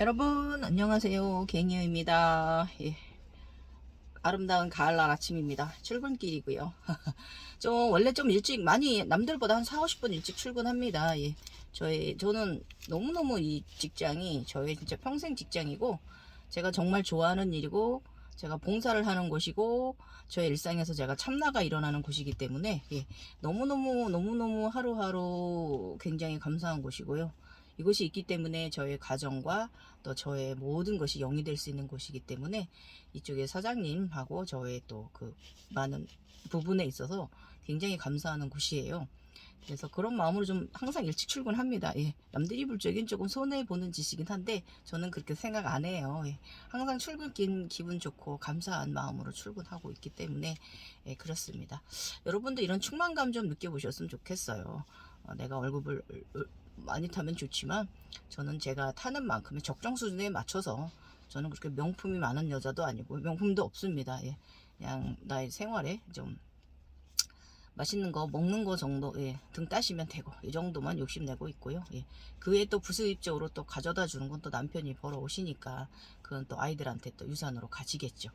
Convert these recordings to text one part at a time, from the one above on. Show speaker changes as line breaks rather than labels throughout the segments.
여러분 안녕하세요 갱이입니다 예. 아름다운 가을날 아침입니다 출근길이고요 좀 원래 좀 일찍 많이 남들보다 한 4, 50분 일찍 출근합니다 예. 저희 저는 너무너무 이 직장이 저의 진짜 평생 직장이고 제가 정말 좋아하는 일이고 제가 봉사를 하는 곳이고 저의 일상에서 제가 참나가 일어나는 곳이기 때문에 예. 너무너무 너무너무 하루하루 굉장히 감사한 곳이고요 이곳이 있기 때문에 저의 가정과 또 저의 모든 것이 영이 될 수 있는 곳이기 때문에 이쪽에 사장님하고 저의 또 그 많은 부분에 있어서 굉장히 감사하는 곳이에요. 그래서 그런 마음으로 좀 항상 일찍 출근합니다. 예. 남들이 볼 적엔 조금 손해 보는 짓이긴 한데 저는 그렇게 생각 안 해요. 예. 항상 출근길 기분 좋고 감사한 마음으로 출근하고 있기 때문에 예, 그렇습니다. 여러분도 이런 충만감 좀 느껴보셨으면 좋겠어요. 어, 내가 월급을 많이 타면 좋지만 저는 제가 타는 만큼의 적정 수준에 맞춰서 저는 그렇게 명품이 많은 여자도 아니고 명품도 없습니다. 예. 그냥 나의 생활에 좀 맛있는 거 먹는 거 정도 예, 등 따시면 되고 이 정도만 욕심내고 있고요. 예. 그 외에 또 부수입적으로 또 가져다 주는 건 또 남편이 벌어오시니까 그건 또 아이들한테 또 유산으로 가지겠죠.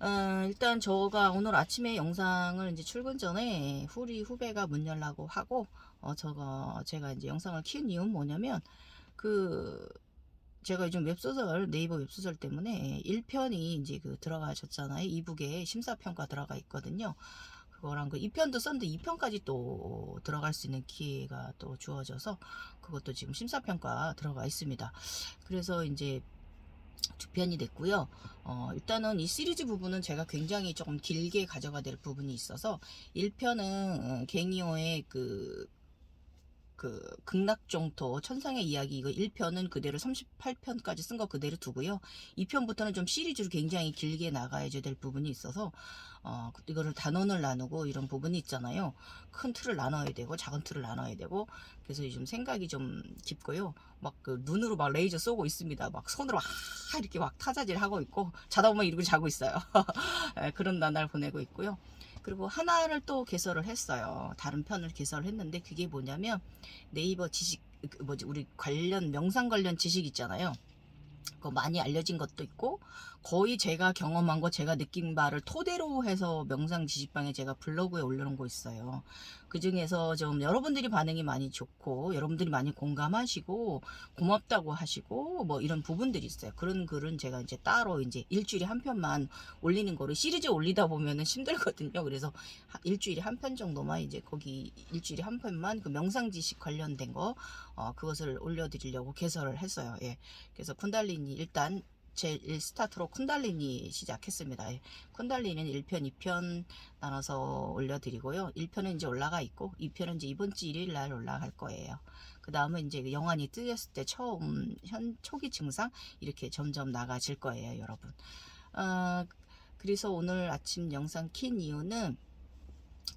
어, 일단 저가 오늘 아침에 영상을 이제 출근 전에 후리 후배가 문 열라고 하고 어, 저거 제가 이제 영상을 키운 이유는 뭐냐면 그 제가 요즘 웹소설 네이버 웹소설 때문에 1편이 이제 그 들어가셨잖아요. 이북에 심사평가 들어가 있거든요. 그거랑 그 2편도 썼는데 2편까지 또 들어갈 수 있는 기회가 또 주어져서 그것도 지금 심사평가 들어가 있습니다. 그래서 이제 두 편이 됐고요. 어, 일단은 이 시리즈 부분은 제가 굉장히 조금 길게 가져가 될 부분이 있어서 1편은 갱이오의 그, 그 극락종토 천상의 이야기 이거 1편은 그대로 38편까지 쓴 거 그대로 두고요. 2편부터는 좀 시리즈로 굉장히 길게 나가야 될 부분이 있어서 어, 이거를 단원을 나누고 이런 부분이 있잖아요. 큰 틀을 나눠야 되고 작은 틀을 나눠야 되고 그래서 요즘 생각이 좀 깊고요. 막 그 눈으로 막 레이저 쏘고 있습니다. 막 손으로 막 이렇게 막 타자질 하고 있고 자다 보면 이러고 자고 있어요. 예, 그런 나날 보내고 있고요. 그리고 하나를 또 개설을 했어요. 다른 편을 개설을 했는데 그게 뭐냐면 네이버 지식 그 뭐지 우리 관련 명상 관련 지식 있잖아요. 그 많이 알려진 것도 있고 거의 제가 경험한 거 제가 느낀 바를 토대로 해서 명상 지식방에 제가 블로그에 올려놓은 거 있어요. 그 중에서 좀 여러분들이 반응이 많이 좋고 여러분들이 많이 공감하시고 고맙다고 하시고 뭐 이런 부분들이 있어요. 그런 글은 제가 이제 따로 이제 일주일에 한 편만 올리는 거를 시리즈 올리다 보면은 힘들거든요. 그래서 하- 일주일에 한 편 정도만 이제 거기 일주일에 한 편만 그 명상 지식 관련된 거 어, 그것을 올려드리려고 개설을 했어요. 예. 그래서 쿤달리니 일단 제 1스타트로 쿤달리니 시작했습니다. 예. 쿤달리니는 1편, 2편 나눠서 올려드리고요. 1편은 이제 올라가 있고 2편은 이제 이번 주 일요일 날 올라갈 거예요. 그 다음은 이제 그 영환이 뜨였을 때 처음 현 초기 증상 이렇게 점점 나가질 거예요, 여러분. 어, 그래서 오늘 아침 영상 킨 이유는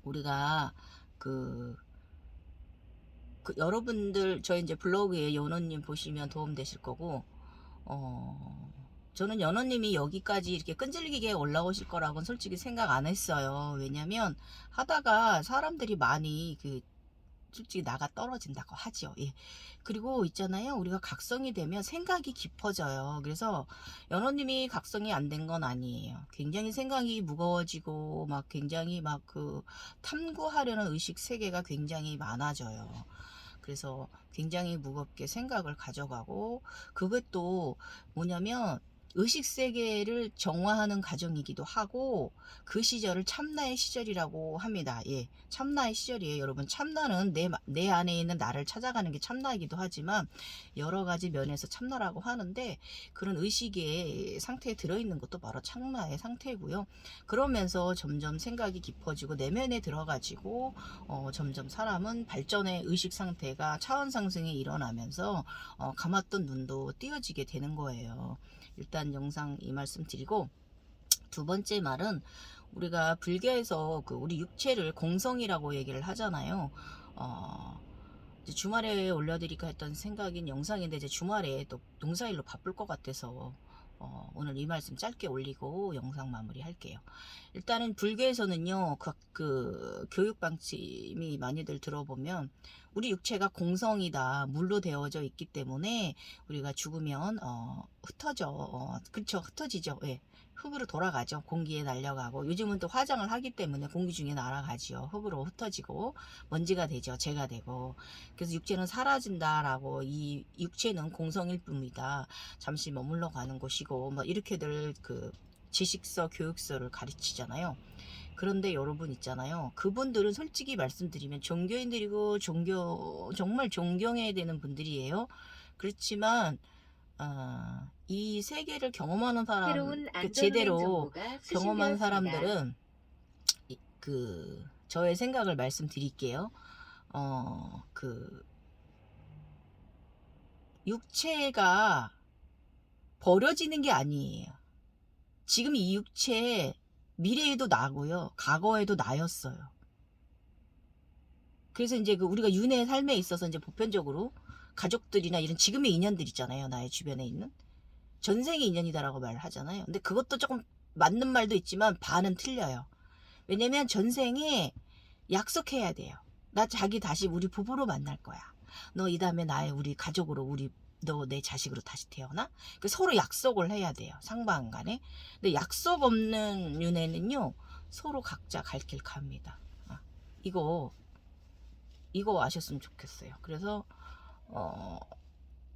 우리가 그 그 여러분들 저희 이제 블로그에 연호님 보시면 도움 되실 거고 어 저는 연호님이 여기까지 이렇게 끈질기게 올라오실 거라고는 솔직히 생각 안 했어요. 왜냐면 하다가 사람들이 많이 그 솔직히 나가 떨어진다고 하죠. 예. 그리고 있잖아요. 우리가 각성이 되면 생각이 깊어져요. 그래서 연호님이 각성이 안 된 건 아니에요. 굉장히 생각이 무거워지고 막 굉장히 막 그 탐구하려는 의식 세계가 굉장히 많아져요. 그래서 굉장히 무겁게 생각을 가져가고 그것도 뭐냐면 의식 세계를 정화하는 과정이기도 하고 그 시절을 참나의 시절이라고 합니다. 예. 참나의 시절이에요. 여러분 참나는 내, 내 안에 있는 나를 찾아가는 게 참나이기도 하지만 여러 가지 면에서 참나라고 하는데 그런 의식의 상태에 들어있는 것도 바로 참나의 상태고요. 그러면서 점점 생각이 깊어지고 내면에 들어가지고 어, 점점 사람은 발전의 의식 상태가 차원 상승이 일어나면서 어, 감았던 눈도 띄어지게 되는 거예요. 일단 영상 이 말씀 드리고 두 번째 말은 우리가 불교에서 그 우리 육체를 공성이라고 얘기를 하잖아요. 어, 주말에 올려드릴까 했던 생각인 영상인데 이제 주말에 또 농사일로 바쁠 것 같아서 어, 오늘 이 말씀 짧게 올리고 영상 마무리 할게요. 일단은 불교에서는요, 그, 그 교육 방침이 많이들 들어보면 우리 육체가 공성이다 물로 되어져 있기 때문에 우리가 죽으면 어, 흩어져 어, 그렇죠 흩어지죠 예. 흙으로 돌아가죠. 공기에 날려가고. 요즘은 또 화장을 하기 때문에 공기 중에 날아가지요. 흙으로 흩어지고 먼지가 되죠. 재가 되고. 그래서 육체는 사라진다라고 이 육체는 공성일 뿐이다. 잠시 머물러 가는 곳이고 뭐 이렇게들 그 지식서 교육서를 가르치잖아요. 그런데 여러분 있잖아요. 그분들은 솔직히 말씀드리면 종교인들이고 종교 정말 존경해야 되는 분들이에요. 그렇지만 어, 이 세계를 경험하는 사람 그 제대로 경험한. 사람들은 이- 그 저의 생각을 말씀드릴게요. 어, 그 육체가 버려지는 게 아니에요. 지금 이 육체 미래에도 나고요. 과거에도 나였어요. 그래서 이제 그 우리가 윤회의 삶에 있어서 이제 보편적으로 가족들이나 이런 지금의 인연들 있잖아요. 나의 주변에 있는 전생의 인연이다라고 말을 하잖아요. 근데 그것도 조금 맞는 말도 있지만 반은 틀려요. 왜냐면 전생에 약속해야 돼요. 나 자기 다시 우리 부부로 만날 거야. 너 이 다음에 나의 우리 가족으로 우리 너 내 자식으로 다시 태어나? 그 서로 약속을 해야 돼요. 상방 간에. 근데 약속 없는 윤회는요. 서로 각자 갈 길 갑니다. 아, 이거 이거 아셨으면 좋겠어요. 그래서 어,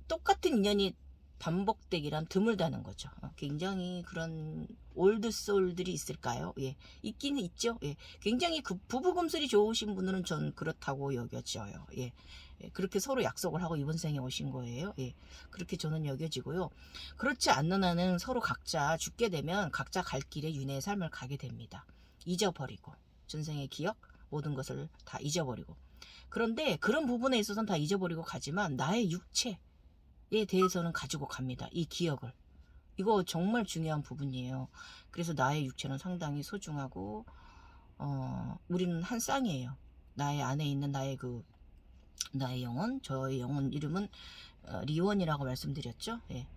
똑같은 인연이 반복되기란 드물다는 거죠. 어, 굉장히 그런 올드 소울들이 있을까요? 예, 있기는 있죠. 예, 굉장히 그 부부금슬이 좋으신 분들은 전 그렇다고 여겨져요. 예, 예, 그렇게 서로 약속을 하고 이번 생에 오신 거예요. 예, 그렇게 저는 여겨지고요. 그렇지 않는 한은 서로 각자 죽게 되면 각자 갈 길에 윤회의 삶을 가게 됩니다. 잊어버리고 전생의 기억 모든 것을 다 잊어버리고 그런데 그런 부분에 있어서는 다 잊어버리고 가지만 나의 육체에 대해서는 가지고 갑니다. 이 기억을. 이거 정말 중요한 부분이에요. 그래서 나의 육체는 상당히 소중하고, 어, 우리는 한 쌍이에요. 나의 안에 있는 나의 그, 나의 영혼, 저의 영혼 이름은 어, 리원이라고 말씀드렸죠. 예.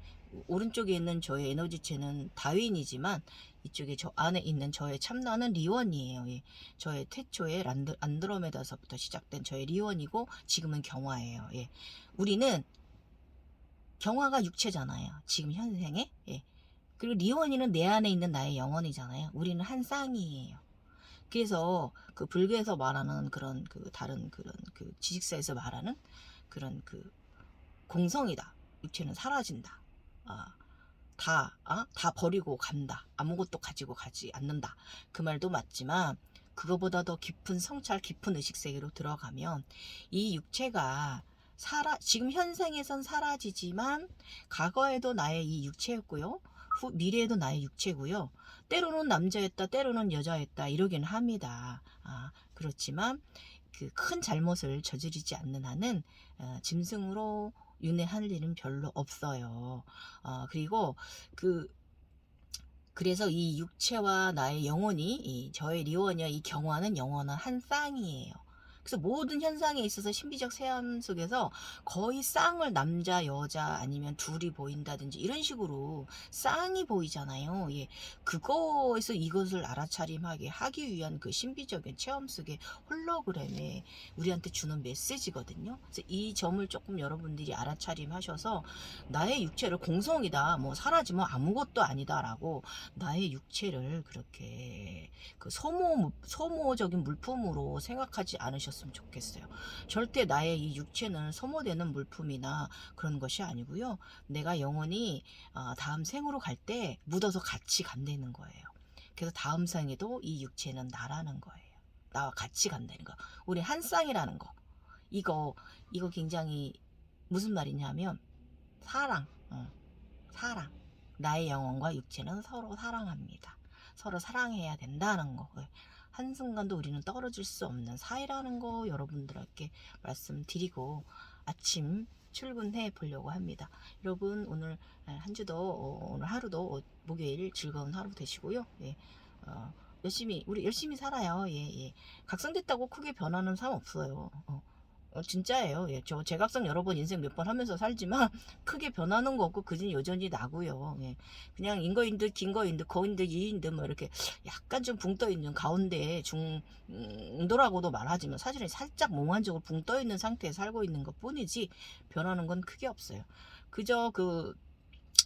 오른쪽에 있는 저의 에너지체는 다윈이지만 이쪽에 저 안에 있는 저의 참나는 리원이에요. 예. 저의 태초의 란드, 안드로메다서부터 시작된 저의 리원이고 지금은 경화예요. 예. 우리는 경화가 육체잖아요. 지금 현생에. 예. 그리고 리원이는 내 안에 있는 나의 영혼이잖아요. 우리는 한 쌍이에요. 그래서 그 불교에서 말하는 그런 그 다른 그런 그 지식사에서 말하는 그런 그 공성이다. 육체는 사라진다. 아, 다, 아, 다 버리고 간다. 아무것도 가지고 가지 않는다. 그 말도 맞지만, 그거보다 더 깊은 성찰, 깊은 의식 세계로 들어가면, 이 육체가 사라, 지금 현생에선 사라지지만, 과거에도 나의 이 육체였고요. 후, 미래에도 나의 육체고요. 때로는 남자였다, 때로는 여자였다, 이러긴 합니다. 아, 그렇지만, 그 큰 잘못을 저지르지 않는 한은, 어, 짐승으로 윤회할 일은 별로 없어요. 어, 그리고 그 그래서 이 육체와 나의 영혼이 이 저의 리원이와 이 경화는 영원한 한 쌍이에요. 그래서 모든 현상에 있어서 신비적 세암 속에서 거의 쌍을 남자, 여자 아니면 둘이 보인다든지 이런 식으로 쌍이 보이잖아요. 예. 그거에서 이것을 알아차림하게 하기 위한 그 신비적인 체험 속의 홀로그램에 우리한테 주는 메시지거든요. 그래서 이 점을 조금 여러분들이 알아차림하셔서 나의 육체를 공성이다, 뭐 사라지면 아무것도 아니다라고 나의 육체를 그렇게 그 소모 소모적인 물품으로 생각하지 않으셨 으면 좋겠어요. 절대 나의 이 육체는 소모되는 물품이나 그런 것이 아니고요. 내가 영원히 어, 다음 생으로 갈 때 묻어서 같이 간다는 거예요. 그래서 다음 생에도 이 육체는 나라는 거예요. 나와 같이 간다는 거. 우리 한 쌍이라는 거. 이거 이거 굉장히 무슨 말이냐면 사랑, 어, 사랑. 나의 영혼과 육체는 서로 사랑합니다. 서로 사랑해야 된다는 거. 예. 한순간도 우리는 떨어질 수 없는 사이라는 거 여러분들께 말씀드리고 아침 출근해 보려고 합니다. 여러분 오늘 한 주도 어, 오늘 하루도 어, 목요일 즐거운 하루 되시고요. 예. 어, 열심히 우리 열심히 살아요. 예, 예. 각성됐다고 크게 변하는 삶 없어요. 어. 어, 진짜예요. 예, 저 제각성 여러 번 인생 몇 번 하면서 살지만 크게 변하는 거 없고 그진 여전히 나고요. 예. 그냥 인거인 듯 긴거인 듯 거인 듯 이인 듯뭐 이렇게 약간 좀 붕 떠 있는 가운데 중도라고도 말하지만 사실은 살짝 몽환적으로 붕 떠 있는 상태에 살고 있는 것 뿐이지 변하는 건 크게 없어요. 그저 그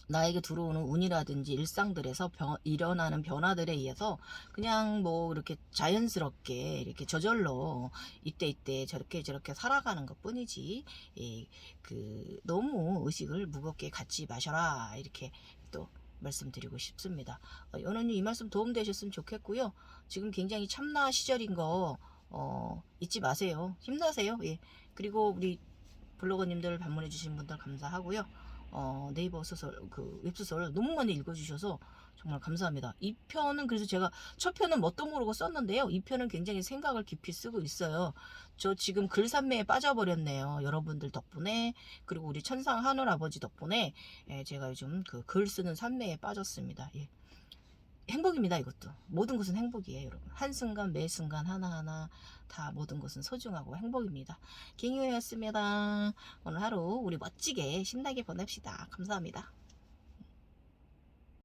나에게 들어오는 운이라든지 일상들에서 변- 일어나는 변화들에 의해서 그냥 뭐 이렇게 자연스럽게 이렇게 저절로 이때 이때 저렇게 저렇게 살아가는 것 뿐이지 예, 그 너무 의식을 무겁게 갖지 마셔라 이렇게 또 말씀드리고 싶습니다. 어, 연우님 이 말씀 도움되셨으면 좋겠고요. 지금 굉장히 참나 시절인 거 어, 잊지 마세요. 힘나세요. 예. 그리고 우리 블로거님들 방문해 주신 분들 감사하고요. 어, 네이버 소설 그 웹소설 너무 많이 읽어주셔서 정말 감사합니다. 이 편은 그래서 제가 첫 편은 뭣도 모르고 썼는데요. 이 편은 굉장히 생각을 깊이 쓰고 있어요. 저 지금 글 산매에 빠져버렸네요. 여러분들 덕분에 그리고 우리 천상 하늘 아버지 덕분에 예, 제가 요즘 그 글 쓰는 산매에 빠졌습니다. 예. 행복입니다. 이것도 모든 것은 행복이에요, 여러분. 한 순간 매 순간 하나하나 다 모든 것은 소중하고 행복입니다. 갱유였습니다. 오늘 하루 우리 멋지게 신나게 보냅시다. 감사합니다.